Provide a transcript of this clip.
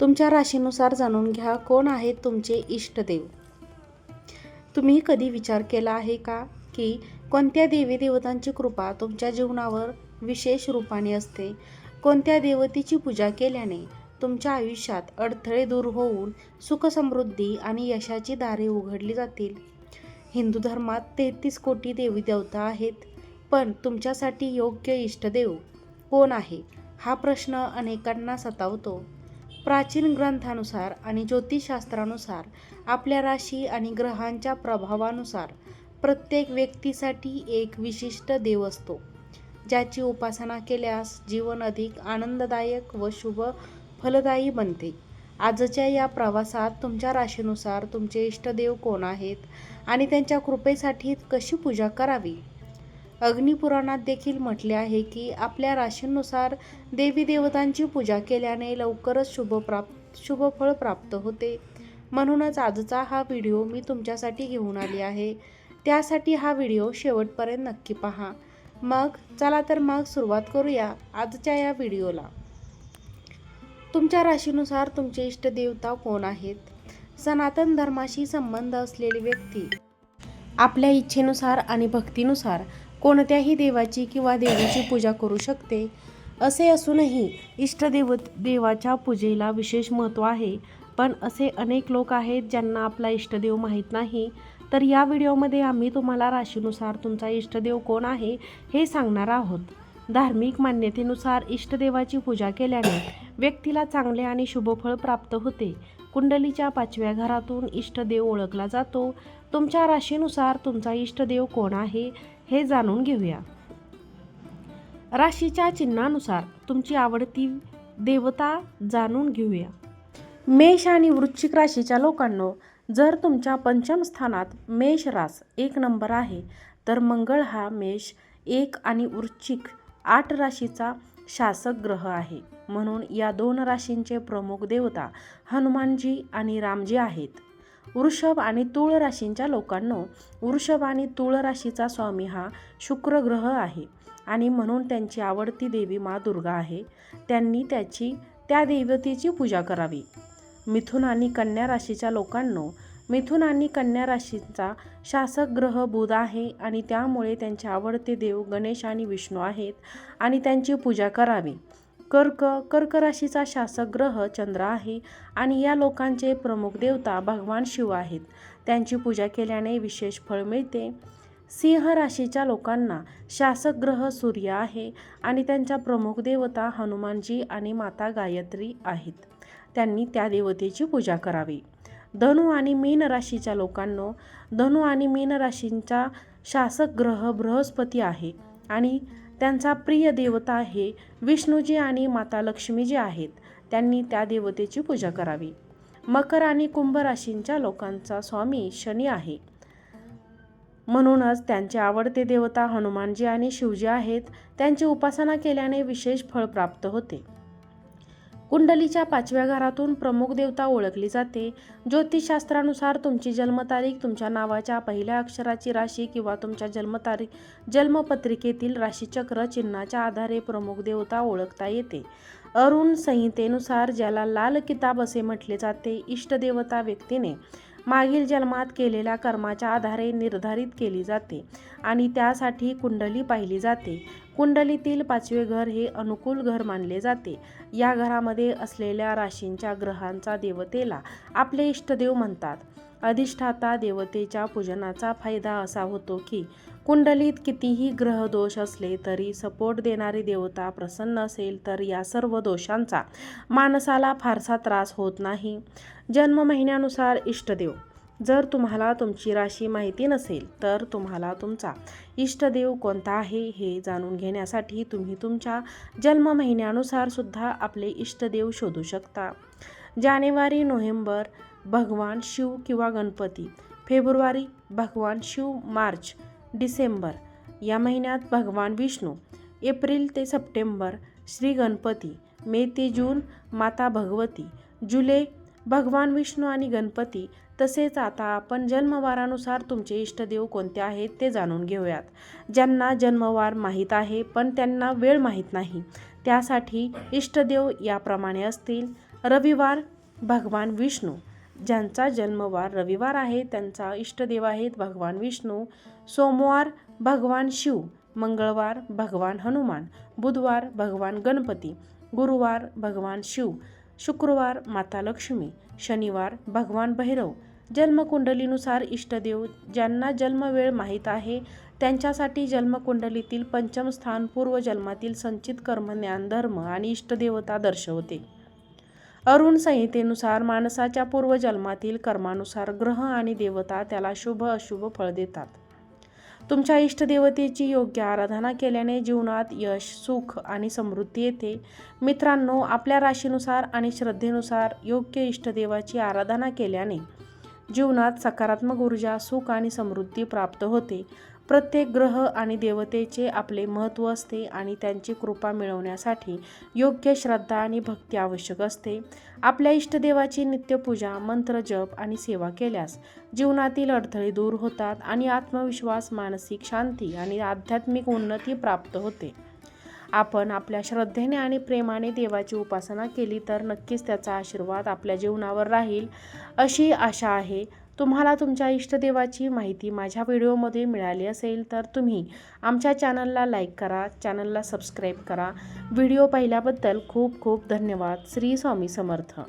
तुमच्या राशीनुसार जाणून घ्या कोण आहेत तुमचे इष्टदेव. तुम्ही कधी विचार केला आहे का की कोणत्या देवी देवतांची कृपा तुमच्या जीवनावर विशेष रूपाने असते? कोणत्या देवतेची पूजा केल्याने तुमच्या आयुष्यात अडथळे दूर होऊन सुखसमृद्धी आणि यशाची दारे उघडली जातील? हिंदू धर्मात तेहतीस कोटी देवी देवता आहेत पण तुमच्यासाठी योग्य इष्टदेव कोण आहे? हा प्रश्न अनेकांना सतावतो. प्राचीन ग्रंथानुसार आणि ज्योतिषशास्त्रानुसार आपल्या राशी आणि ग्रहांच्या प्रभावानुसार प्रत्येक व्यक्तीसाठी एक विशिष्ट देव असतो ज्याची उपासना केल्यास जीवन अधिक आनंददायक व शुभ फलदायी बनते. आजच्या या प्रवासात तुमच्या राशीनुसार तुमचे इष्टदेव कोण आहेत आणि त्यांच्या कृपेसाठी कशी पूजा करावी? अग्निपुराणात देखील म्हटले आहे की आपल्या राशीनुसार देवी देवतांची पूजा केल्याने लवकरच शुभ प्राप्त शुभफळ प्राप्त होते. म्हणूनच आजचा हा व्हिडिओ मी तुमच्यासाठी घेऊन आली आहे. त्यासाठी हा व्हिडिओ शेवटपर्यंत नक्की पहा. मग चला तर मग सुरुवात करूया आजच्या या व्हिडिओला. तुमच्या राशीनुसार तुमचे इष्टदेवता कोण आहेत? सनातन धर्माशी संबंध असलेली व्यक्ती. आपल्या इच्छेनुसार आणि भक्तीनुसार कोणत्याही देवाची किंवा देवीची पूजा करू शकते. असे असूनही इष्टदेव देवाच्या पूजेला विशेष महत्त्व आहे. पण असे अनेक लोक आहेत ज्यांना आपला इष्टदेव माहीत नाही. तर या व्हिडिओमध्ये आम्ही तुम्हाला राशीनुसार तुमचा इष्टदेव कोण आहे हे सांगणार आहोत. धार्मिक मान्यतेनुसार इष्टदेवाची पूजा केल्याने व्यक्तीला चांगले आणि शुभफळ प्राप्त होते. कुंडलीच्या पाचव्या घरातून इष्टदेव ओळखला जातो. तुमच्या राशीनुसार तुमचा इष्टदेव कोण आहे हे जाणून घेऊया. राशीच्या चिन्हानुसार तुमची आवडती देवता जाणून घेऊया. मेष आणि वृश्चिक राशीच्या लोकांनो जर तुमच्या पंचम स्थानात मेष रास एक नंबर आहे तर मंगळ हा मेष एक आणि वृश्चिक आठ राशीचा शासक ग्रह आहे. म्हणून या दोन राशींचे प्रमुख देवता हनुमानजी आणि रामजी आहेत. वृषभ आणि तूळ राशींच्या लोकांनो वृषभ आणि तूळ राशीचा स्वामी हा शुक्र ग्रह आहे आणि म्हणून त्यांची आवडती देवी मा दुर्गा आहे. त्यांनी त्याची त्या देवतेची पूजा करावी. मिथुन आणि कन्या राशीच्या लोकांनो मिथुन आणि कन्या राशीचा शासक ग्रह बुध आहे आणि त्यामुळे त्यांचे आवडते देव गणेश आणि विष्णू आहेत आणि त्यांची पूजा करावी. कर्क कर्क राशीचा शासक ग्रह चंद्र आहे आणि या लोकांचे प्रमुख देवता भगवान शिव आहेत. त्यांची पूजा केल्याने विशेष फळ मिळते. सिंह राशीच्या लोकांना शासक ग्रह सूर्य आहे आणि त्यांच्या प्रमुख देवता हनुमानजी आणि माता गायत्री आहेत. त्यांनी त्या देवतेची पूजा करावी. धनु आणि मीन राशीच्या लोकांनो धनु आणि मीन राशींचा शासक ग्रह बृहस्पती आहे आणि त्यांचा प्रिय देवता आहे विष्णूजी आणि माता लक्ष्मीजी आहेत. त्यांनी त्या देवतेची पूजा करावी. मकर आणि कुंभ राशींच्या लोकांचा स्वामी शनी आहे. म्हणूनच त्यांचे आवडते देवता हनुमानजी आणि शिवजी आहेत. त्यांची उपासना केल्याने विशेष फळ प्राप्त होते. कुंडलीच्या पाचव्या घरातून प्रमुख देवता ओळखली जाते. ज्योतिषशास्त्रानुसार तुमची जन्मतारीख तुमच्या नावाच्या पहिल्या अक्षराची राशी किंवा तुमच्या जन्मतारीख जन्मपत्रिकेतील राशीचक्र चिन्हाच्या आधारे प्रमुख देवता ओळखता येते. अरुण संहितेनुसार ज्याला लाल किताब असे म्हटले जाते इष्टदेवता व्यक्तीने मागील जन्मात केलेल्या कर्माच्या आधारे निर्धारित केली जाते आणि त्यासाठी कुंडली पाहिली जाते. कुंडलीतील पाचवे घर हे अनुकूल घर मानले जाते. या घरामध्ये असलेल्या राशींच्या ग्रहांचा देवतेला आपले इष्टदेव म्हणतात. अधिष्ठाता देवतेच्या पूजनाचा फायदा असा होतो की कुंडलीत कितीही ग्रहदोष असले तरी सपोर्ट देणारी देवता प्रसन्न असेल तर या सर्व दोषांचा माणसाला फारसा त्रास होत नाही. जन्म महिन्यानुसार इष्टदेव. जर तुम्हाला तुमची राशी माहिती नसेल तर तुम्हाला तुमचा इष्टदेव कोणता आहे हे जाणून घेण्यासाठी तुम्ही तुमच्या जन्म महिन्यानुसार सुद्धा आपले इष्टदेव शोधू शकता. जानेवारी नोव्हेंबर भगवान शिव किंवा गणपती. फेब्रुवारी भगवान शिव मार्च डिसेंबर. या महिन्यात भगवान विष्णू एप्रिल ते सप्टेंबर श्री गणपती मे ते जून माता भगवती जुलै भगवान विष्णू आणि गणपती. तसेच आता आपण जन्मवारानुसार तुमचे इष्टदेव कोणते आहेत ते जाणून घेऊयात. ज्यांना जन्मवार माहीत आहे पण त्यांना वेळ माहीत नाही. त्यासाठी इष्टदेव याप्रमाणे असतील. रविवार भगवान विष्णू. ज्यांचा जन्मवार रविवार आहे त्यांचा इष्टदेव आहेत भगवान विष्णू. सोमवार भगवान शिव. मंगळवार भगवान हनुमान. बुधवार भगवान गणपती. गुरुवार भगवान शिव. शुक्रवार माता लक्ष्मी. शनिवार भगवान भैरव. जन्मकुंडलीनुसार इष्टदेव ज्यांना जन्मवेळ माहीत आहे त्यांच्यासाठी जन्मकुंडलीतील पंचम स्थान पूर्वजन्मातील संचित कर्मज्ञान धर्म आणि इष्टदेवता दर्शवते. अरुण संहितेनुसार माणसाच्या पूर्वजन्मातील कर्मानुसार ग्रह आणि देवता त्याला शुभ अशुभ फळ देतात. तुमच्या इष्टदेवतेची योग्य आराधना केल्याने जीवनात यश सुख आणि समृद्धी येते. मित्रांनो आपल्या राशीनुसार आणि श्रद्धेनुसार योग्य इष्टदेवाची आराधना केल्याने जीवनात सकारात्मक ऊर्जा सुख आणि समृद्धी प्राप्त होते. प्रत्येक ग्रह आणि देवतेचे आपले महत्त्व असते आणि त्यांची कृपा मिळवण्यासाठी योग्य श्रद्धा आणि भक्ती आवश्यक असते. आपल्या इष्टदेवाची नित्यपूजा मंत्र जप आणि सेवा केल्यास जीवनातील अडथळे दूर होतात आणि आत्मविश्वास मानसिक शांती आणि आध्यात्मिक उन्नती प्राप्त होते. आपण आपल्या श्रद्धेने आणि प्रेमाने देवाची उपासना केली तर नक्कीच त्याचा आशीर्वाद आपल्या जीवनावर राहील अशी आशा आहे. तुम्हाला तुमच्या इष्टदेवाची माहिती माझ्या व्हिडिओमध्ये मिळाली असेल तर तुम्ही आमच्या चॅनलला लाईक करा चॅनलला सबस्क्राईब करा. व्हिडिओ पाहिल्याबद्दल खूप खूप धन्यवाद. श्री स्वामी समर्थ.